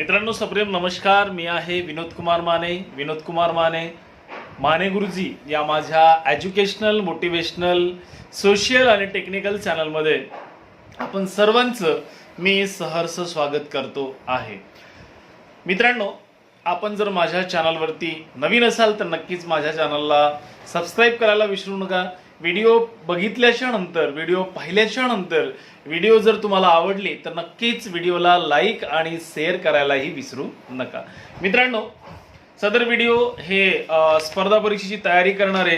मित्रांनो सप्रेम नमस्कार. मी आहे विनोद कुमार माने. विनोद कुमार माने माने गुरुजी या माझ्या एज्युकेशनल मोटिवेशनल सोशियल आणि टेक्निकल चॅनलमध्ये आपण सर्वांचं मी सहर्ष स्वागत करतो आहे. मित्रांनो आपण जर माझ्या चॅनलवरती नवीन असाल तर नक्कीच माझ्या चॅनलला सबस्क्राईब करायला विसरू नका. व्हिडिओ बघितल्याच्या नंतर व्हिडिओ पाहिल्याच्या नंतर व्हिडिओ जर तुम्हाला आवडली तर नक्कीच व्हिडिओला लाईक आणि शेअर करायलाही विसरू नका. मित्रांनो सदर व्हिडिओ हे स्पर्धा परीक्षेची तयारी करणारे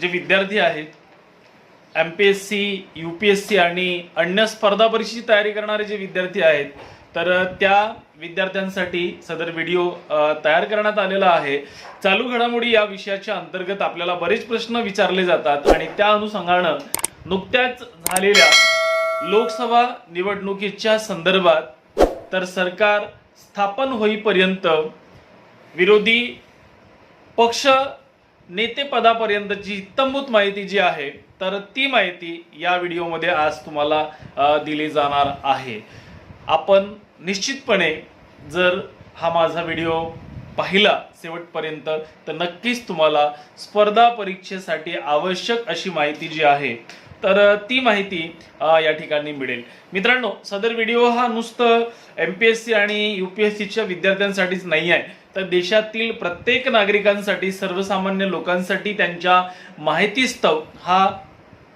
जे विद्यार्थी आहेत M P S C U P S C आणि अन्य स्पर्धा परीक्षेची तयारी करणारे जे विद्यार्थी आहेत तर त्या विद्यार्थ्यांसाठी सदर व्हिडिओ तयार करण्यात आलेला आहे. चालू घडामोडी या विषयाच्या अंतर्गत आपल्याला बरेच प्रश्न विचारले जातात आणि त्या अनुषंगानं नुकत्याच झालेल्या लोकसभा निवडणुकीच्या संदर्भात तर सरकार स्थापन होईपर्यंत विरोधी पक्ष नेतेपदापर्यंतची इत्तंभूत माहिती जी आहे तर ती माहिती या व्हिडिओमध्ये आज तुम्हाला दिली जाणार आहे. आपण निश्चितपणे जर हा माझा व्हिडिओ पाहिला शेवटपर्यंत तर नक्कीच तुम्हाला स्पर्धा परीक्षेसाठी आवश्यक अशी माहिती जी आहे तर ती माहिती या ठिकाणी मिळेल. मित्रांनो सदर व्हिडिओ हा नुसतं एम पी एस सी आणि यू पी एस सीच्या विद्यार्थ्यांसाठीच नाही आहे तर देशातील प्रत्येक नागरिकांसाठी सर्वसामान्य लोकांसाठी त्यांच्या माहितीस्तव हा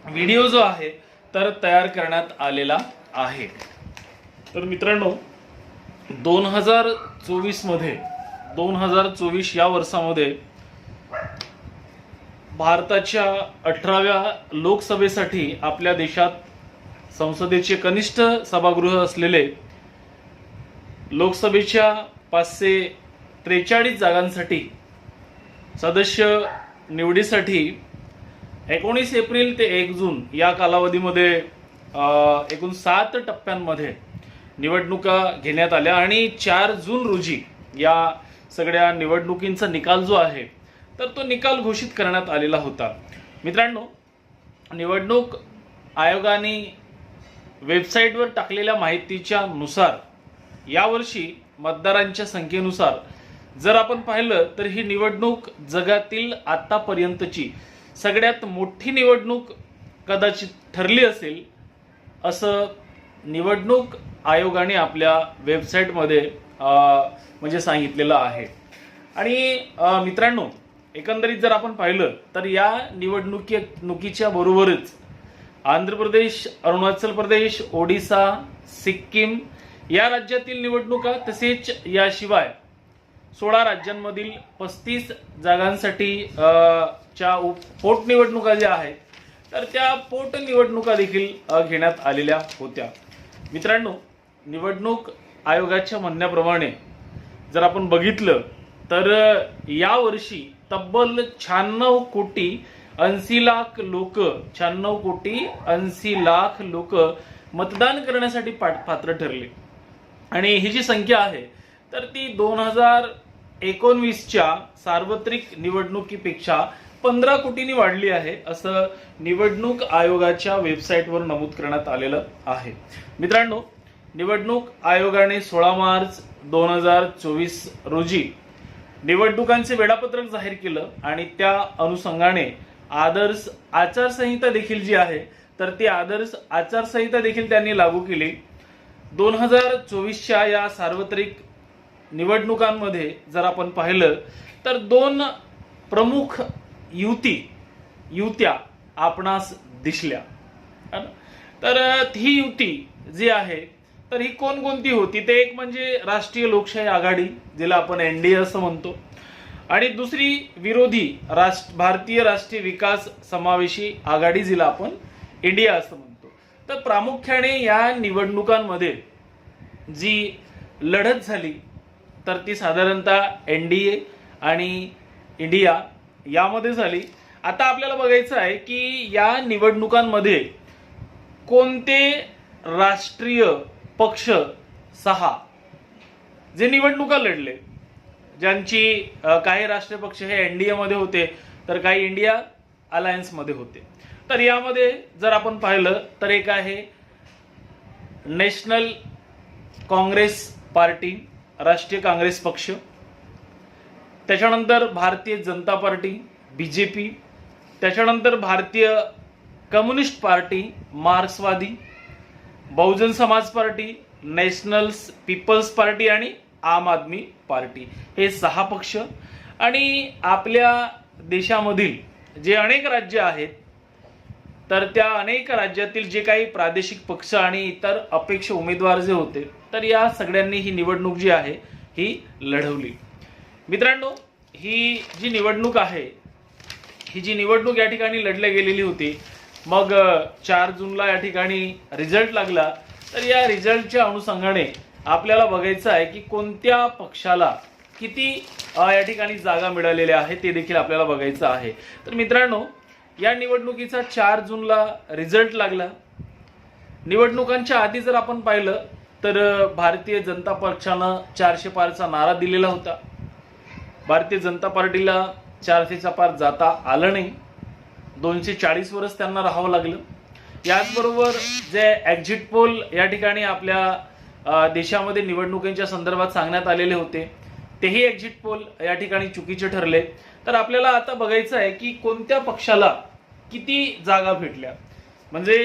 व्हिडिओ जो आहे तर तयार करण्यात आलेला आहे. तर मित्रांनो दोन हजार चोवीसमध्ये दोन हजार चोवीस या वर्षामध्ये भारताच्या अठराव्या लोकसभेसाठी आपल्या देशात संसदेचे कनिष्ठ सभागृह असलेले लोकसभेच्या पाचशे त्रेचाळीस जागांसाठी सदस्य निवडीसाठी एकोणीस एप्रिल ते एक जून या कालावधीमध्ये एकूण सात टप्प्यांमध्ये निवडणुका घेण्यात आल्या आणि चार जून रोजी या सगळ्या निवडणुकींचा निकाल जो आहे तर तो निकाल घोषित करण्यात आलेला होता. मित्रांनो निवडणूक आयोगाने वेबसाईटवर टाकलेल्या माहितीच्या नुसार यावर्षी मतदारांच्या संख्येनुसार जर आपण पाहिलं तर ही निवडणूक जगातील आतापर्यंतची सगळ्यात मोठी निवडणूक कदाचित ठरली असेल असं निवडणूक आयोगाने आपल्या वेबसाईटमध्ये म्हणजे सांगितलेलं आहे. आणि मित्रांनो एकंदरीत जर आपण पाहिलं तर या निवडणुकी नुकीच्या बरोबरच आंध्र प्रदेश अरुणाचल प्रदेश ओडिसा सिक्कीम या राज्यातील निवडणुका तसेच याशिवाय सोळा राज्यांमधील पस्तीस जागांसाठी च्या उप- पोटनिवडणुका ज्या आहेत तर त्या पोटनिवडणुका देखील घेण्यात आलेल्या होत्या. मित्रांनो निवडणूक आयोगाच्या म्हणण्याप्रमाणे जर आपण बघितलं तर यावर्षी तब्बल शहाण्णव कोटी ऐंशी लाख लोक शहाण्णव कोटी ऐंशी लाख लोक मतदान करण्यासाठी पाट- पात्र ठरले. आणि ही जी संख्या आहे तर ती दोन हजार एकोणवीसच्या सार्वत्रिक निवडणुकीपेक्षा पंधरा कोटींनी वाढली आहे असं निवडणूक आयोगाच्या वेबसाईटवर नमूद करण्यात आलेलं आहे. मित्रांनो निवडणूक आयोगाने सोळा मार्च दोन हजार चोवीस रोजी निवडणुकांचे वेळापत्रक जाहीर केलं आणि त्या अनुषंगाने आदर्श आचारसंहिता देखील जी आहे तर ती आदर्श आचारसंहिता देखील त्यांनी लागू केली. दोन हजार चोवीसच्या या सार्वत्रिक निवडणुकांमध्ये जर आपण पाहिलं तर दोन प्रमुख युती युत्या आपणास दिसल्या. तर ही युती जी आहे तर ही कोणकोणती होती? ते एक म्हणजे राष्ट्रीय लोकशाही आघाडी जिला आपण एनडीए असं म्हणतो. आणि दुसरी विरोधी राष्ट्र भारतीय राष्ट्रीय विकास समावेशी आघाडी जिला आपण इंडिया असं म्हणतो. तर प्रामुख्याने या निवडणुकांमध्ये जी लढत झाली तर ती साधारणतः एन डी ए आणि इंडिया यामध्ये झाली. आता आपल्याला बघायचं आहे की या निवडणुकांमध्ये कोणते राष्ट्रीय पक्ष सहा जे निवडणुका लढले ज्यांची काही राष्ट्रीय पक्ष हे एनडीए मध्ये होते तर काही इंडिया अलायन्समध्ये होते. तर यामध्ये जर आपण पाहिलं तर एक आहे नॅशनल काँग्रेस पार्टी राष्ट्रीय काँग्रेस पक्ष. त्याच्यानंतर भारतीय Janata party B J P त्याच्यानंतर भारतीय कम्युनिस्ट पार्टी मार्क्सवादी. Bahujan Samaj party national people's party आणि आम आदमी पार्टी. हे सहा पक्ष. आणि आपल्या देशामधील जे अनेक राज्य आहेत तर त्या अनेक राज्यातील जे काही प्रादेशिक पक्ष आणि इतर अपेक्ष उमेदवार जे होते तर या सगळ्यांनी ही निवडणूक जी आहे ही लढवली. मित्रांनो ही जी निवडणूक आहे ही जी निवडणूक या ठिकाणी लढल्या गेलेली होती मग चार जूनला या ठिकाणी रिझल्ट लागला तर या रिझल्टच्या अनुषंगाने आपल्याला बघायचं आहे की कोणत्या पक्षाला किती या ठिकाणी जागा मिळालेल्या आहेत ते देखील आपल्याला बघायचं आहे. तर मित्रांनो या निवडणुकीचा चार जूनला रिझल्ट लागला. निवडणुकांच्या आधी जर आपण पाहिलं तर भारतीय जनता पक्षानं चारशे पारचा नारा दिलेला होता. भारतीय जनता पार्टीला चारशेचा पार जाता आलं नाही. दोनशे चाळीस वरच त्यांना राहावं लागलं. याचबरोबर जे एक्झिट पोल या ठिकाणी आपल्या देशामध्ये निवडणुकींच्या संदर्भात सांगण्यात आलेले होते तेही एक्झिट पोल या ठिकाणी चुकीचे ठरले. तर आपल्याला आता बघायचं आहे की कोणत्या पक्षाला किती जागा भेटल्या? म्हणजे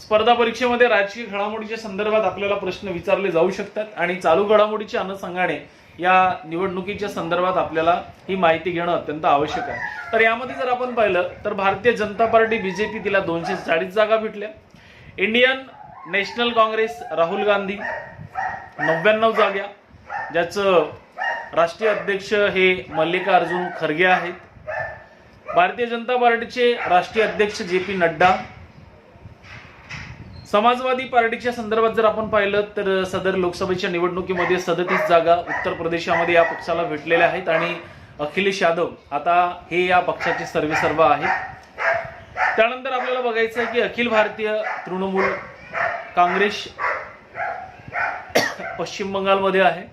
स्पर्धा परीक्षेमध्ये राजकीय घडामोडीच्या संदर्भात आपल्याला प्रश्न विचारले जाऊ शकतात आणि चालू घडामोडीच्या अनुषंगाने या निवडणुकीच्या संदर्भात आपल्याला ही माहिती घेणं अत्यंत आवश्यक आहे. तर यामध्ये जर आपण पाहिलं तर भारतीय जनता पार्टी बीजेपी तिला दोनशे चाळीस जागा भेटल्या. Indian National Congress Rahul Gandhi नव्याण्णव जागा ज्याचं राष्ट्रीय अध्यक्ष हे मल्लिकार्जुन खरगे आहेत. भारतीय जनता पार्टीचे राष्ट्रीय अध्यक्ष जे पी नड्डा समाजवादी पार्टीच्या संदर्भात जर आपण पाहिलं तर सदर लोकसभेच्या निवडणुकीमध्ये सदतीस जागा उत्तर प्रदेशामध्ये या पक्षाला भेटलेल्या आहेत आणि अखिलेश यादव आता हे या पक्षाचे सर्वे सर्व आहेत. त्यानंतर आपल्याला बघायचं आहे की अखिल भारतीय तृणमूल काँग्रेस पश्चिम बंगालमध्ये आहे.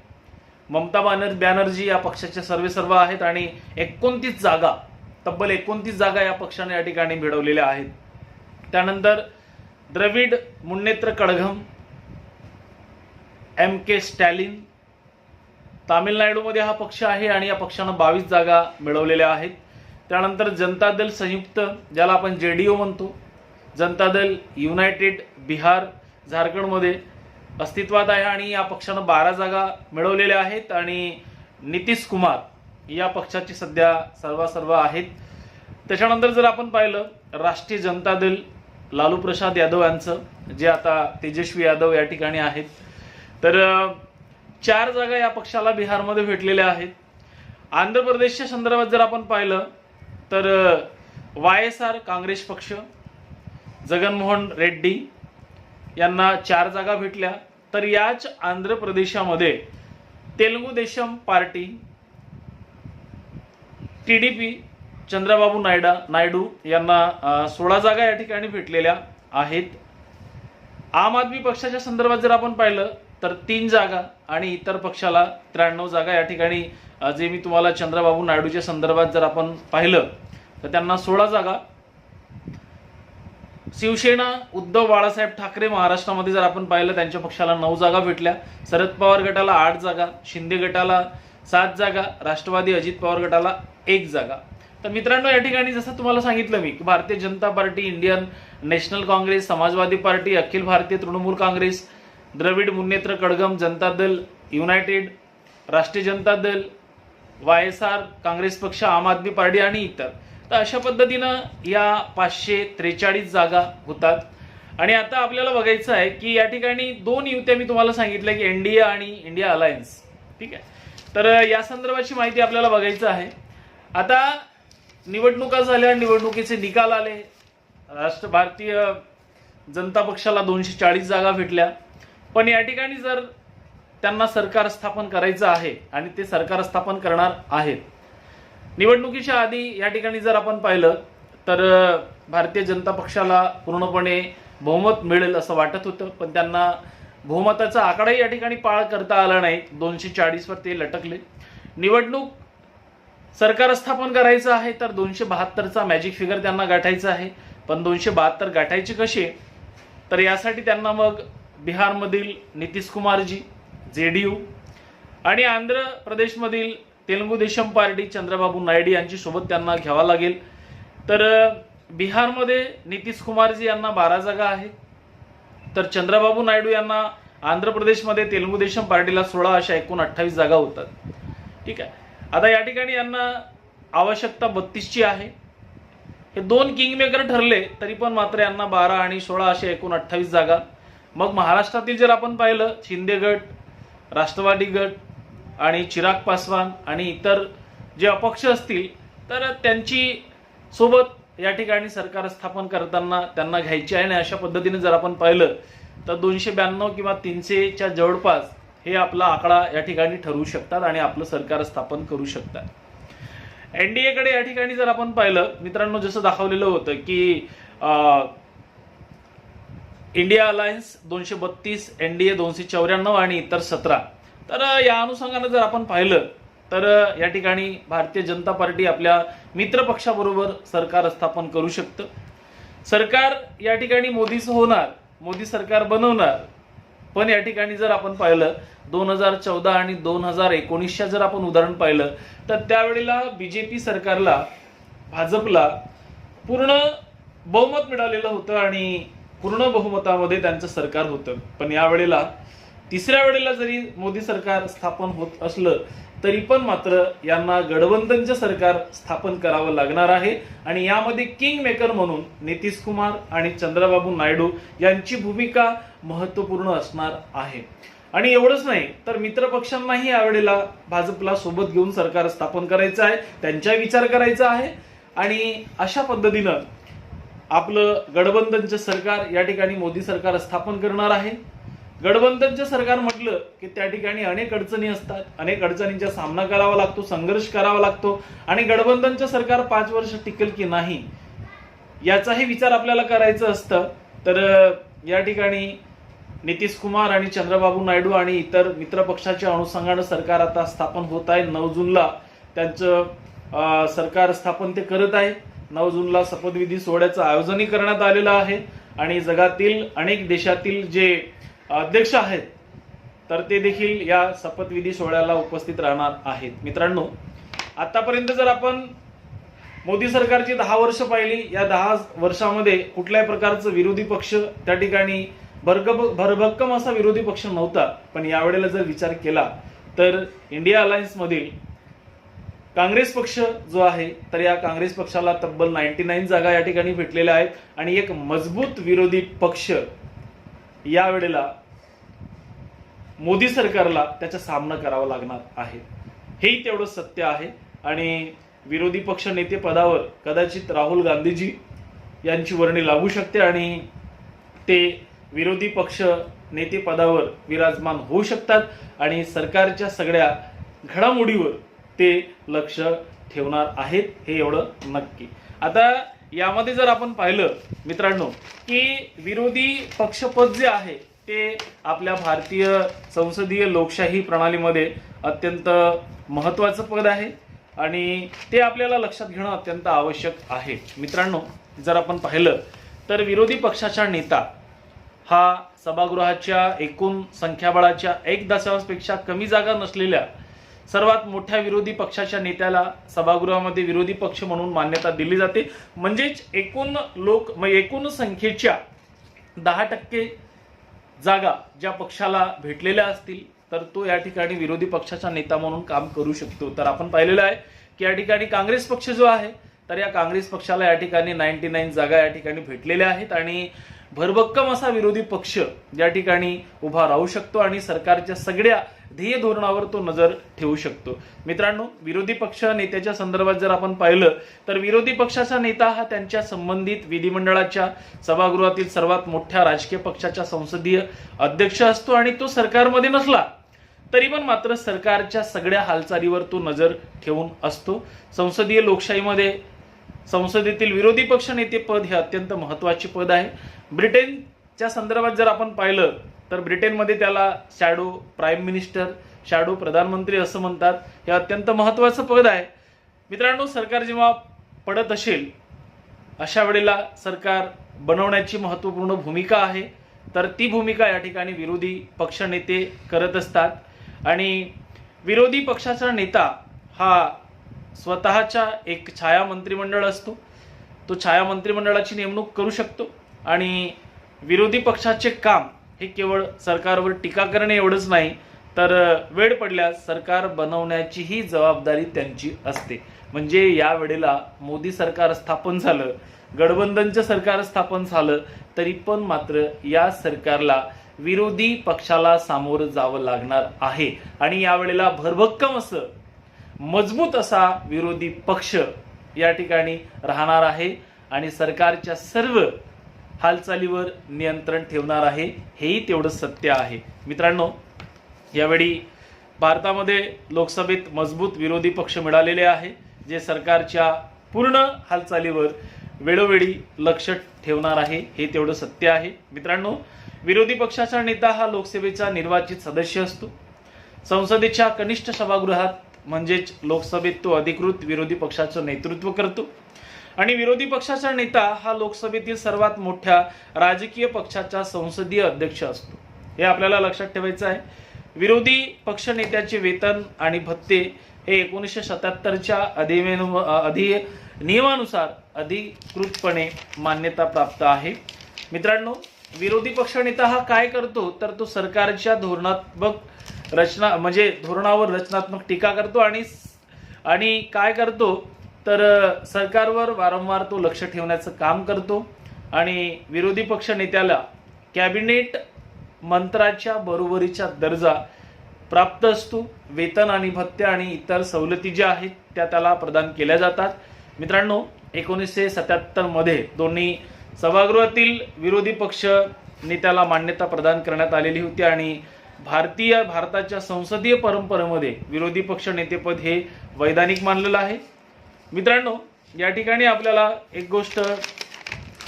ममता बॅनर बॅनर्जी या पक्षाचे सर्वे सर्व आहेत आणि एकोणतीस जागा तब्बल एकोणतीस जागा या पक्षाने या ठिकाणी मिळवलेल्या आहेत. त्यानंतर द्रविड मुन्नेत्र कळघम एम के स्टॅलिन तामिळनाडूमध्ये हा पक्ष आहे आणि या पक्षानं बावीस जागा मिळवलेल्या आहेत. त्यानंतर जनता दल संयुक्त ज्याला आपण जे डी ओ म्हणतो. जनता दल युनायटेड बिहार झारखंडमध्ये अस्तित्वात आहे आणि या पक्षानं बारा जागा मिळवलेल्या आहेत. आणि नितीश कुमार या पक्षाचे सध्या सर्वासर्व आहेत. त्याच्यानंतर जर आपण पाहिलं राष्ट्रीय जनता दल लालू प्रसाद यादव यांचं जे आता तेजस्वी यादव या ठिकाणी आहेत. तर चार जागा या पक्षाला बिहारमध्ये भेटलेल्या आहेत. आंध्र प्रदेशच्या संदर्भात जर आपण पाहिलं तर वाय एस आर काँग्रेस पक्ष जगनमोहन रेड्डी यांना चार जागा भेटल्या. तर याच आंध्र प्रदेशामध्ये Telugu Desam party T D P Chandrababu Naida Naidu यांना सोळा जागा या ठिकाणी भेटलेल्या आहेत. आम आदमी पक्षाच्या संदर्भात जर आपण पाहिलं तर तीन जागा आणि इतर पक्षाला त्र्याण्णव जागा या ठिकाणी जे मी तुम्हाला चंद्रबाबू नायडूच्या संदर्भात जर आपण पाहिलं तर त्यांना सोळा जागा. शिवसेना उद्धव बाळासाहेब ठाकरे महाराष्ट्रामध्ये जर आपण पाहिलं त्यांच्या पक्षाला नऊ जागा भेटल्या. शरद पवार गटाला आठ जागा शिंदे गटाला सात जागा राष्ट्रवादी अजित पवार गटाला एक जागा. तर मित्रांनो या ठिकाणी जसं तुम्हाला सांगितलं मी Bharatiya Janata party Indian National Congress Samajwadi party Akhil Bharatiya Trinamool Congress Dravid Munnetra Kazhagam Janata Dal United राष्ट्रीय Janata Dal Y S R Congress पक्ष आम आदमी पार्टी आणि इतर. तर अशा पद्धतीनं या पाचशे त्रेचाळीस जागा होतात. आणि आता आपल्याला बघायचं आहे की या ठिकाणी दोन युत्या मी तुम्हाला सांगितल्या की एनडीए आणि इंडिया अलायन्स. ठीक आहे? तर या संदर्भाची माहिती आपल्याला बघायचं आहे. आता निवडणुका झाल्या निवडणुकीचे निकाल आले. राष्ट्र भारतीय जनता पक्षाला दोनशे चाळीस जागा भेटल्या. पण या ठिकाणी जर त्यांना सरकार स्थापन करायचं आहे आणि ते सरकार स्थापन करणार आहेत. निवडणुकीच्या आधी या ठिकाणी जर आपण पाहिलं तर भारतीय जनता पक्षाला पूर्णपणे बहुमत मिळेल असं वाटत होतं. पण त्यांना बहुमताचा आकडाही या ठिकाणी पाळ करता आला नाही. दोनशे चाळीसवर ते लटकले. निवडणूक सरकार स्थापन करायचं आहे तर दोनशे बहात्तरचा मॅजिक फिगर त्यांना गाठायचा आहे. पण दोनशे बहात्तर गाठायचे कसे? तर यासाठी त्यांना मग बिहारमधील नितीश कुमारजी जे डी यू आणि आंध्र प्रदेशमधील तेलुगू देशम पार्टी चंद्रबाबू नायडू यांची सोबत त्यांना घ्यावा लागेल. तर बिहारमध्ये नितीश कुमारजी यांना बारा जागा आहेत. तर चंद्रबाबू नायडू यांना आंध्र प्रदेशमध्ये तेलुगू देशम पार्टीला सोळा अशा एकूण अठ्ठावीस जागा होतात. ठीक आहे. आता या ठिकाणी यांना आवश्यकता बत्तीसची आहे. हे दोन किंगमेकर ठरले तरी पण मात्र यांना बारा आणि सोळा असे एकूण अठ्ठावीस जागा. मग महाराष्ट्रातील जर आपण पाहिलं शिंदे गट राष्ट्रवादी गट आणि चिराग पासवान आणि इतर जे अपक्ष असतील तर त्यांची सोबत या ठिकाणी सरकार स्थापन करताना त्यांना घ्यायची आहे. आणि अशा पद्धतीने जर आपण पाहिलं तर दोनशे ब्याण्णव किंवा तीनशेच्या जवळपास हे आपला आकडा या ठिकाणी ठरवू शकतात आणि आपलं सरकार स्थापन करू शकतात. एनडीए कडे या ठिकाणी जर आपण पाहिलं मित्रांनो जसं दाखवलेलं होतं की अं, इंडिया अलायन्स दोनशे बत्तीस एनडीए दोनशे चौऱ्याण्णव आणि इतर सतरा. तर या अनुषंगानं जर आपण पाहिलं तर या ठिकाणी भारतीय जनता पार्टी आपल्या मित्र पक्षाबरोबर सरकार स्थापन करू शकतं. सरकार या ठिकाणी मोदीचं होणार मोदी सरकार बनवणार पण या ठिकाणी जर आपण पाहिलं दोन हजार चौदा आणि दोन हजार एकोणीसच्या जर आपण उदाहरण पाहिलं तर त्यावेळेला बीजेपी सरकारला भाजपला पूर्ण बहुमत मिळालेलं होतं आणि पूर्ण बहुमतामध्ये त्यांचं सरकार होतं. पण यावेळेला तिसऱ्या वेळेला जरी मोदी सरकार स्थापन होत असलं तरी पण मात्र यांना गडबंधनचं सरकार स्थापन करावं लागणार आहे. आणि यामध्ये किंग मेकर म्हणून नितीश कुमार आणि चंद्रबाबू नायडू यांची भूमिका महत्त्वपूर्ण असणार आहे. आणि एवढंच नाही तर मित्रपक्षांनाही यावेळेला भाजपला सोबत घेऊन सरकार स्थापन करायचं आहे त्यांचा विचार करायचा आहे. आणि अशा पद्धतीनं आपलं गठबंधनचं सरकार या ठिकाणी मोदी सरकार स्थापन करणार आहे. गठबंधनचं सरकार म्हटलं की त्या ठिकाणी अनेक अडचणी असतात. अनेक अडचणींचा सामना करावा लागतो संघर्ष करावा लागतो आणि गठबंधनचं सरकार पाच वर्ष टिकेल की नाही याचाही विचार आपल्याला करायचं असतं. तर या ठिकाणी नितीश कुमार आणि चंद्रबाबू नायडू आणि इतर मित्रपक्षाच्या अनुषंगानं सरकार आता स्थापन होत आहे. नऊ जूनला त्यांचं सरकार स्थापन ते करत आहे. नऊ जूनला शपथविधी सोहळ्याचं आयोजनही करण्यात आलेलं आहे. आणि जगातील अनेक देशातील जे अध्यक्ष आहेत तर ते देखील या शपथविधी सोहळ्याला उपस्थित राहणार आहेत. मित्रांनो आतापर्यंत जर आपण मोदी सरकारची दहा वर्ष पाहिली या दहा वर्षामध्ये कुठल्याही प्रकारचं विरोधी पक्ष त्या ठिकाणी भरग भरभक्कम असा विरोधी पक्ष नव्हता. पण यावेळेला जर विचार केला तर इंडिया अलायन्समधील काँग्रेस पक्ष जो आहे तर या काँग्रेस पक्षाला तब्बल नाईन्टी नाईन जागा या ठिकाणी भेटलेल्या आहेत. आणि एक मजबूत विरोधी पक्ष यावेळेला मोदी सरकारला त्याचा सामना करावा लागणार आहे. हेही तेवढं सत्य आहे. आणि विरोधी पक्ष नेते पदावर कदाचित राहुल गांधीजी यांची वर्णी लागू शकते आणि ते विरोधी पक्ष नेते पदावर विराजमान होऊ शकतात आणि सरकारच्या सगळ्या घडामोडीवर ते लक्ष ठेवणार आहेत हे एवढं नक्की. आता यामध्ये जर आपण पाहिलं मित्रांनो की विरोधी पक्षपद जे आहे ते आपल्या भारतीय संसदीय लोकशाही प्रणालीमध्ये अत्यंत महत्त्वाचं पद आहे आणि ते आपल्याला लक्षात घेणं अत्यंत आवश्यक आहे. मित्रांनो जर आपण पाहिलं तर विरोधी पक्षाचा नेता हा सभागृहाच्या एकूण संख्याबळाच्या एक दशांशपेक्षा कमी जागा नसलेल्या सर्वात मोठ्या विरोधी पक्षाच्या नेत्याला सभागृहामध्ये विरोधी पक्ष म्हणून मान्यता दिली जाते. म्हणजेच एकूण लोक म्हणजे एकूण संख्येच्या दहा टक्के जागा ज्या पक्षाला भेटलेल्या असतील तर तो या ठिकाणी विरोधी पक्षाचा नेता म्हणून काम करू शकतो. तर आपण पाहिलेलं आहे की या ठिकाणी काँग्रेस पक्ष जो आहे तर या काँग्रेस पक्षाला या ठिकाणी नाईन्टी नाईन जागा या ठिकाणी भेटलेल्या आहेत आणि भरभक्कम असा विरोधी पक्ष या ठिकाणी उभा राहू शकतो आणि सरकारच्या सगळ्या ध्येय धोरणावर तो नजर ठेवू शकतो. मित्रांनो विरोधी पक्ष नेत्याच्या संदर्भात जर आपण पाहिलं तर विरोधी पक्षाचा नेता हा त्यांच्या संबंधित विधिमंडळाच्या सभागृहातील सर्वात मोठ्या राजकीय पक्षाच्या संसदीय अध्यक्ष असतो आणि तो सरकारमध्ये नसला तरी पण मात्र सरकारच्या सगळ्या हालचालीवर तो नजर ठेवून असतो. संसदीय लोकशाहीमध्ये संसदेतील विरोधी पक्ष नेते पद हे अत्यंत महत्त्वाचे पद आहे. ब्रिटनच्या संदर्भात जर आपण पाहिलं तर ब्रिटनमध्ये त्याला शॅडो प्राईम मिनिस्टर शॅडो प्रधानमंत्री असं म्हणतात. हे अत्यंत महत्त्वाचं पद आहे. मित्रांनो सरकार जेव्हा पडत असेल अशा वेळेला सरकार बनवण्याची महत्त्वपूर्ण भूमिका आहे. तर ती भूमिका या ठिकाणी विरोधी पक्षनेते करत असतात. आणि विरोधी पक्षाचा नेता हा स्वतःच्या एक छाया मंत्रिमंडळ असतो. तो छाया मंत्रिमंडळाची नेमणूक करू शकतो. आणि विरोधी पक्षाचे काम हे केवळ सरकारवर टीका करणे एवढंच नाही तर वेळ पडल्यास सरकार बनवण्याचीही जबाबदारी त्यांची असते. म्हणजे या वेळेला मोदी सरकार स्थापन झालं गठबंधनचं सरकार स्थापन झालं तरी पण मात्र या सरकारला विरोधी पक्षाला सामोरं जावं लागणार आहे. आणि यावेळेला भरभक्कम असं मजबूत असा विरोधी पक्ष या ठिकाणी राहणार आहे. आणि सरकारच्या सर्व हालचालीवर नियंत्रण ठेवणार आहे हेही तेवढं सत्य आहे. मित्रांनो यावेळी भारतामध्ये लोकसभेत मजबूत विरोधी पक्ष मिळालेले आहे जे सरकारच्या पूर्ण हालचालीवर वेळोवेळी लक्ष ठेवणार आहे हे तेवढं सत्य आहे. मित्रांनो विरोधी पक्षाचा नेता हा लोकसभेचा निर्वाचित सदस्य असतो. संसदेच्या कनिष्ठ सभागृहात म्हणजेच लोकसभेत तो अधिकृत विरोधी पक्षाचं नेतृत्व करतो. आणि विरोधी पक्षाचा नेता हा लोकसभेतील सर्वात मोठ्या राजकीय पक्षाचा संसदीय अध्यक्ष असतो. हे आपल्याला लक्षात ठेवायचं आहे. विरोधी पक्ष नेत्याचे वेतन आणि भत्ते हे एकोणीसशे सत्याहत्तरच्या अधिवेनु अधि नियमानुसार अधिकृतपणे मान्यता प्राप्त आहे. मित्रांनो विरोधी पक्षनेता हा काय करतो? तर तो सरकारच्या धोरणात्मक रचना म्हणजे धोरणावर रचनात्मक टीका करतो आणि आणि काय करतो? तर सरकारवर वारंवार तो लक्ष ठेवण्याचं काम करतो आणि विरोधी पक्ष नेत्याला कॅबिनेट मंत्राच्या बरोबरीचा दर्जा प्राप्त असतो. वेतन आणि भत्ते आणि इतर सवलती ज्या आहेत त्या त्याला प्रदान केल्या जातात. मित्रांनो एकोणीसशे सत्याहत्तरमध्ये दोन्ही सभागृहातील विरोधी पक्ष नेत्याला मान्यता प्रदान करण्यात आलेली होती आणि भारतीय भारताच्या संसदीय परंपरेमध्ये विरोधी पक्ष नेतेपद हे वैधानिक मानलेलं आहे. मित्रांनो या ठिकाणी आपल्याला एक गोष्ट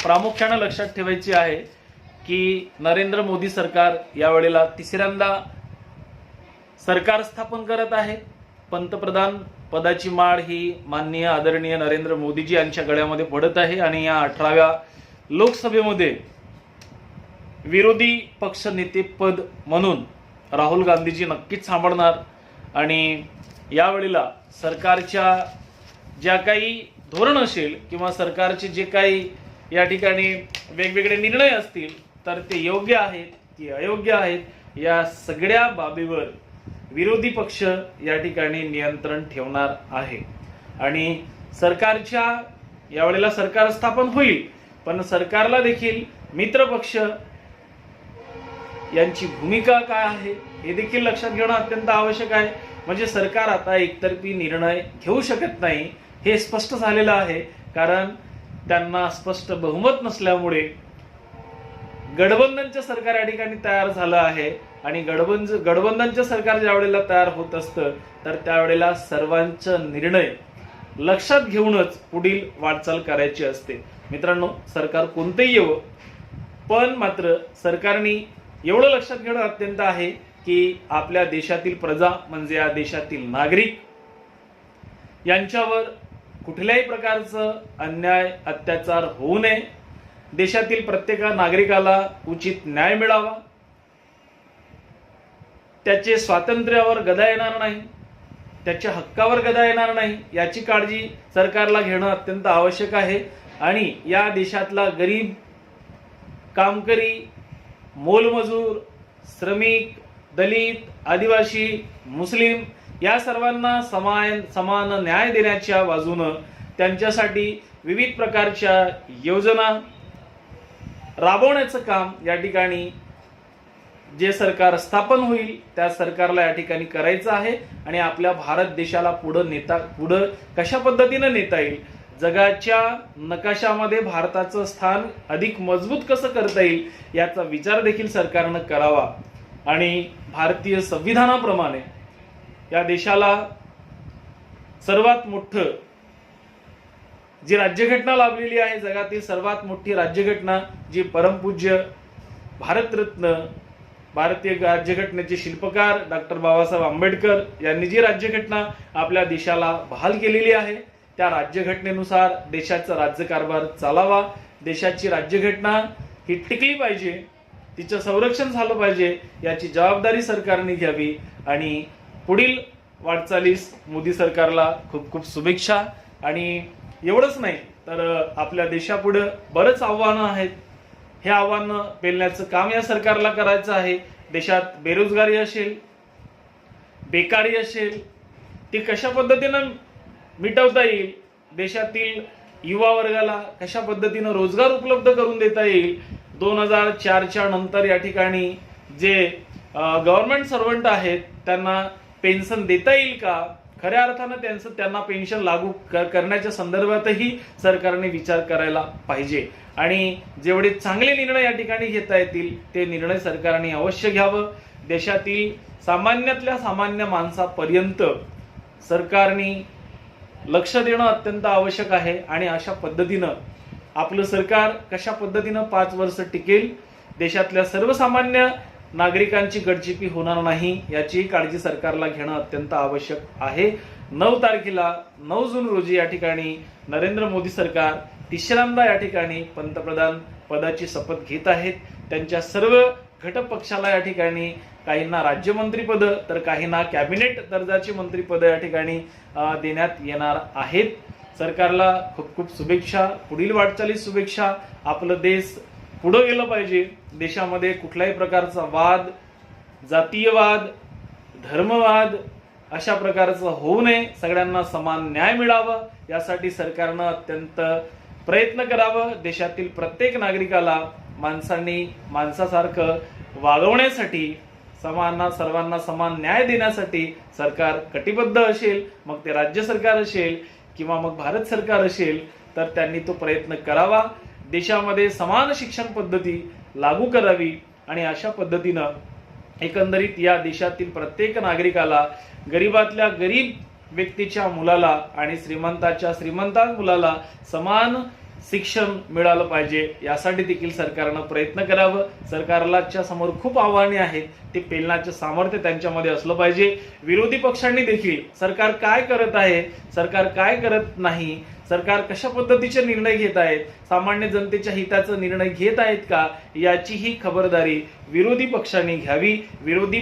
प्रामुख्यानं लक्षात ठेवायची आहे की नरेंद्र मोदी सरकार यावेळेला तिसऱ्यांदा सरकार स्थापन करत आहे. पंतप्रधान पदाची माळ ही माननीय आदरणीय नरेंद्र मोदीजी यांच्या गळ्यामध्ये पडत आहे आणि या अठराव्या लोकसभेमध्ये विरोधी पक्ष नेतेपद म्हणून राहुल गांधीजी नक्कीच सांभाळणार आणि यावेळेला सरकारच्या ज्या काही धोरण असेल किंवा सरकारचे जे काही या ठिकाणी वेगवेगळे निर्णय असतील तर ते योग्य आहेत की अयोग्य आहेत या सगळ्या बाबीवर विरोधी पक्ष या ठिकाणी नियंत्रण ठेवणार आहे. आणि सरकारच्या यावेळेला सरकार स्थापन होईल पण सरकारला देखील मित्र पक्ष यांची भूमिका काय आहे हे देखील लक्षात घेणं अत्यंत आवश्यक आहे. म्हणजे सरकार आता एकतर्फी निर्णय घेऊ शकत नाही हे स्पष्ट झालेलं आहे कारण त्यांना स्पष्ट बहुमत नसल्यामुळे गठबंधनचं सरकार या ठिकाणी तयार झालं आहे. आणि गठबंध गठबंधनचं सरकार ज्या वेळेला तयार होत असतं तर त्यावेळेला सर्वांचा निर्णय लक्षात घेऊनच पुढील वाटचाल करायची असते. मित्रांनो सरकार कोणतंही येवं पण मात्र सरकारने एवढं लक्षात घेणं अत्यंत आहे की आपल्या देशातील प्रजा म्हणजे या देशातील नागरिक यांच्यावर कुठल्याही प्रकारचं अन्याय अत्याचार होऊ नये. देशातील प्रत्येक नागरिकाला उचित न्याय मिळावा. त्याचे स्वातंत्र्यावर गदा येणार नाही. त्याच्या हक्कावर गदा येणार नाही. याची काळजी सरकारला घेणं अत्यंत आवश्यक आहे. आणि या देशातला गरीब कामकरी मोलमजूर श्रमिक दलित आदिवासी मुस्लिम या सर्वांना समान समान न्याय देण्याच्या बाजूनं त्यांच्यासाठी विविध प्रकारच्या योजना राबवण्याचं काम या ठिकाणी जे सरकार स्थापन होईल त्या सरकारला या ठिकाणी करायचं आहे आणि आपल्या भारत देशाला पुढं नेता पुढं कशा पद्धतीनं नेता येईल? जगाच्या नकाशामध्ये भारताचं स्थान अधिक मजबूत कसं करता येईल याचा विचार देखील सरकारनं करावा. आणि भारतीय संविधानाप्रमाणे या देशाला सर्वात मोठं जी राज्यघटना लाभलेली आहे जगातील सर्वात मोठी राज्यघटना जी परमपूज्य भारतरत्न भारतीय राज्यघटनेचे शिल्पकार डॉक्टर बाबासाहेब आंबेडकर यांनी जी राज्यघटना आपल्या देशाला बहाल केलेली आहे त्या राज्यघटनेनुसार देशाचा राज्यकारभार चालावा देशाची राज्यघटना ही टिकली पाहिजे तिचं संरक्षण झालं पाहिजे याची जबाबदारी सरकारने घ्यावी आणि पुढील वाटचालीस मोदी सरकारला खूप खूप शुभेच्छा. आणि एवढंच नाही तर आपल्या देशापुढं बरंच आव्हानं आहेत. हे आव्हानं पेलण्याचं काम या सरकारला करायचं आहे. देशात बेरोजगारी असेल बेकारी असेल ती कशा पद्धतीनं मिटवता येईल? देशातील युवा वर्गाला कशा पद्धतीनं रोजगार उपलब्ध करून देता येईल? दोन हजार चारच्या नंतर या ठिकाणी जे गव्हर्नमेंट सर्वंट आहेत त्यांना पेन्शन देता येईल का? खऱ्या अर्थानं त्यांचं त्यांना पेन्शन लागू कर करण्याच्या संदर्भातही सरकारने विचार करायला पाहिजे. आणि जेवढे चांगले निर्णय या ठिकाणी घेता येतील ते निर्णय सरकारने अवश्य घ्यावं. देशातील सामान्यातल्या सामान्य माणसापर्यंत सरकारने लक्ष देणं अत्यंत आवश्यक आहे आणि अशा पद्धतीनं आपलं सरकार कशा पद्धतीनं पाच वर्ष टिकेल? देशातल्या सर्वसामान्य नागरिकांची गडचिपी होणार नाही याची काळजी सरकारला घेणं अत्यंत आवश्यक आहे. नऊ तारखेला नऊ जून रोजी या ठिकाणी नरेंद्र मोदी सरकार तिसऱ्यांदा या ठिकाणी पंतप्रधान पदाची शपथ घेत आहेत. त्यांच्या सर्व घटक पक्षाला या ठिकाणी काहींना राज्यमंत्रीपद तर काहींना कॅबिनेट दर्जाची मंत्रीपद या ठिकाणी देण्यात येणार आहेत. सरकारला खूप खूप शुभेच्छा पुढील वाटचालीस शुभेच्छा. आपलं देश पुढं गेलं पाहिजे. देशामध्ये कुठल्याही प्रकारचा वाद जातीयवाद धर्मवाद अशा प्रकारचं होऊ नये. सगळ्यांना समान न्याय मिळावं. यासाठी सरकारनं अत्यंत प्रयत्न करावं. देशातील प्रत्येक नागरिकाला माणसांनी माणसासारखं वागवण्यासाठी समांना सर्वांना समान न्याय देण्यासाठी सरकार कटिबद्ध असेल मग ते राज्य सरकार असेल किंवा मग भारत सरकार असेल तर त्यांनी तो प्रयत्न करावा. देशामध्ये समान शिक्षण पद्धती लागू करावी आणि अशा पद्धतीनं एकंदरीत या देशातील प्रत्येक नागरिकाला गरीबातल्या गरीब व्यक्तीच्या मुलाला आणि श्रीमंताच्या श्रीमंता मुलाला समान शिक्षण मिळालं पाहिजे यासाठी देखील सरकारनं प्रयत्न करावं. सरकारलाच्या समोर खूप आव्हाने आहेत. ते पेलण्याचं सामर्थ्य त्यांच्यामध्ये असलं पाहिजे. विरोधी पक्षांनी देखील सरकार काय करत आहे सरकार काय करत नाही सरकार कशा पद्धतीचे निर्णय घेत आहेत सामान्य जनतेच्या हिताचा निर्णय घेत आहेत का याचीही खबरदारी विरोधी पक्षांनी घ्यावी. विरोधी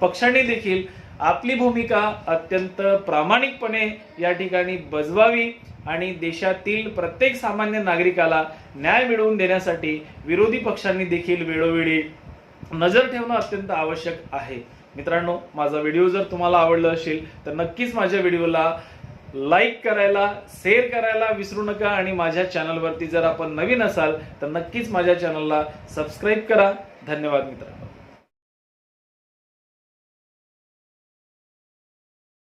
पक्षांनी देखील आपली भूमिका अत्यंत प्रामाणिकपणे या ठिकाणी बजवावी आणि देशातील प्रत्येक सामान्य नागरिकाला न्याय मिळवून देण्यासाठी विरोधी पक्षांनी देखील वेळोवेळी नजर ठेवणं अत्यंत आवश्यक आहे. मित्रांनो माझा व्हिडिओ जर तुम्हाला आवडला असेल तर नक्कीच माझ्या व्हिडिओला लाईक करायला शेअर करायला विसरू नका आणि माझ्या चॅनलवरती जर आपण नवीन असाल तर नक्कीच माझ्या चॅनलला सबस्क्राईब करा. धन्यवाद मित्रांनो.